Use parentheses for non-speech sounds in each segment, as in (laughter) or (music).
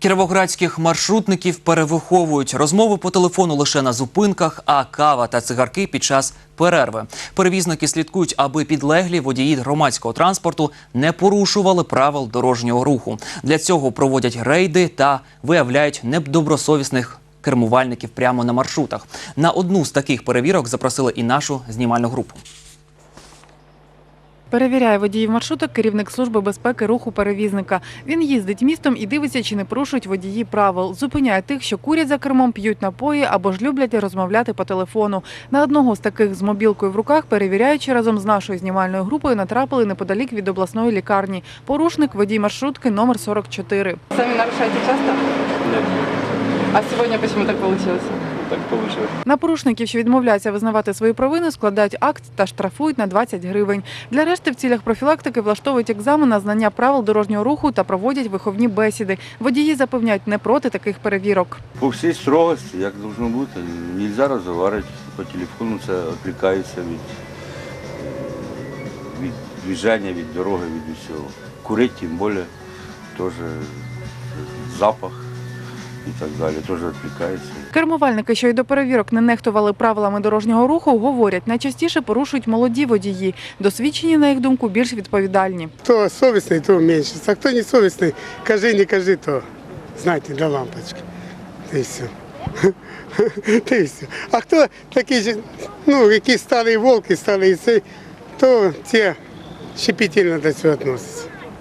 Кіровоградських маршрутників перевиховують розмови по телефону лише на зупинках, а кава та цигарки під час перерви. Перевізники слідкують, аби підлеглі водії громадського транспорту не порушували правил дорожнього руху. Для цього проводять рейди та виявляють недобросовісних кермувальників прямо на маршрутах. На одну з таких перевірок запросили і нашу знімальну групу. Перевіряє водіїв маршруток керівник служби безпеки руху перевізника. Він їздить містом і дивиться, чи не порушують водії правил. Зупиняє тих, що курять за кермом, п'ють напої або ж люблять розмовляти по телефону. На одного з таких з мобілкою в руках, перевіряючи разом з нашою знімальною групою, натрапили неподалік від обласної лікарні. Порушник водій маршрутки номер 44. Сами нарушаете часто? Нет, А сегодня почему так получилось? так получилось. На порушників, що відмовляються визнавати свої провини, складають акт та штрафують на 20 гривень. Для решти в цілях профілактики влаштовують екзамен на знання правил дорожнього руху та проводять виховні бесіди. Водії запевняють не проти таких перевірок. По всій строгості, як должно бути, нельзя розмовляти по телефону, це відвлікається від, від движення, від дороги, від усього. Курити тим більше, теж запах і так далі, теж відвлікається. Кермувальники, що й до перевірок не нехтували правилами дорожнього руху, говорять, найчастіше порушують молоді водії. Досвідчені, на їх думку, більш відповідальні. Хто совісний, то менше. А хто не совісний, кажи, не кажи, то знаєте, для лампочки. Та й все. (laughs) Та й все. А хто такі ж, ну, які стали волки, стали і це, то ті щепетильно до цього відносяться.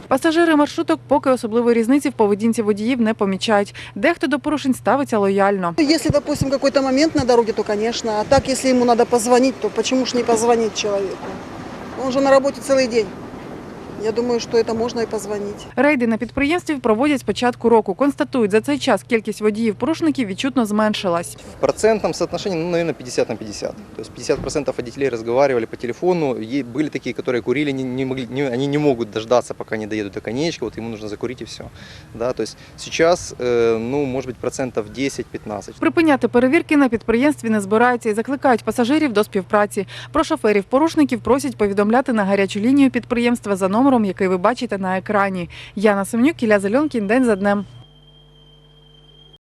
Пасажири маршруток поки особливої різниці в поведінці водіїв не помічають. Дехто до порушень ставиться лояльно. Якщо, допустим, какой-то момент на дорозі, то, звісно, А так, якщо йому треба позвонити, то чому ж не позвонить чоловіку? Він же на роботі цілий день. Я думаю, что это можно и позвонить. Рейди на підприємстві проводять з початку року. Констатують, за цей час кількість водіїв-порушників відчутно зменшилась. В процентном соотношении, ну, наверное, 50 на 50. То есть 50% водителей разговаривали по телефону. И были такие, которые курили, не, не могли, не- они не могут дождаться, пока не доедут до конечка, вот ему нужно закурить и все. Да, то есть сейчас, э, ну, может быть, процентов 10-15. Припиняти перевірки на підприємстві не збираються і закликають пасажирів до співпраці. Про шоферів-порушників просять повідомляти на гарячу лінію підприємства за номером, який ви бачите на екрані. Яна Семнюк, Ілля Зеленкін, день за днем.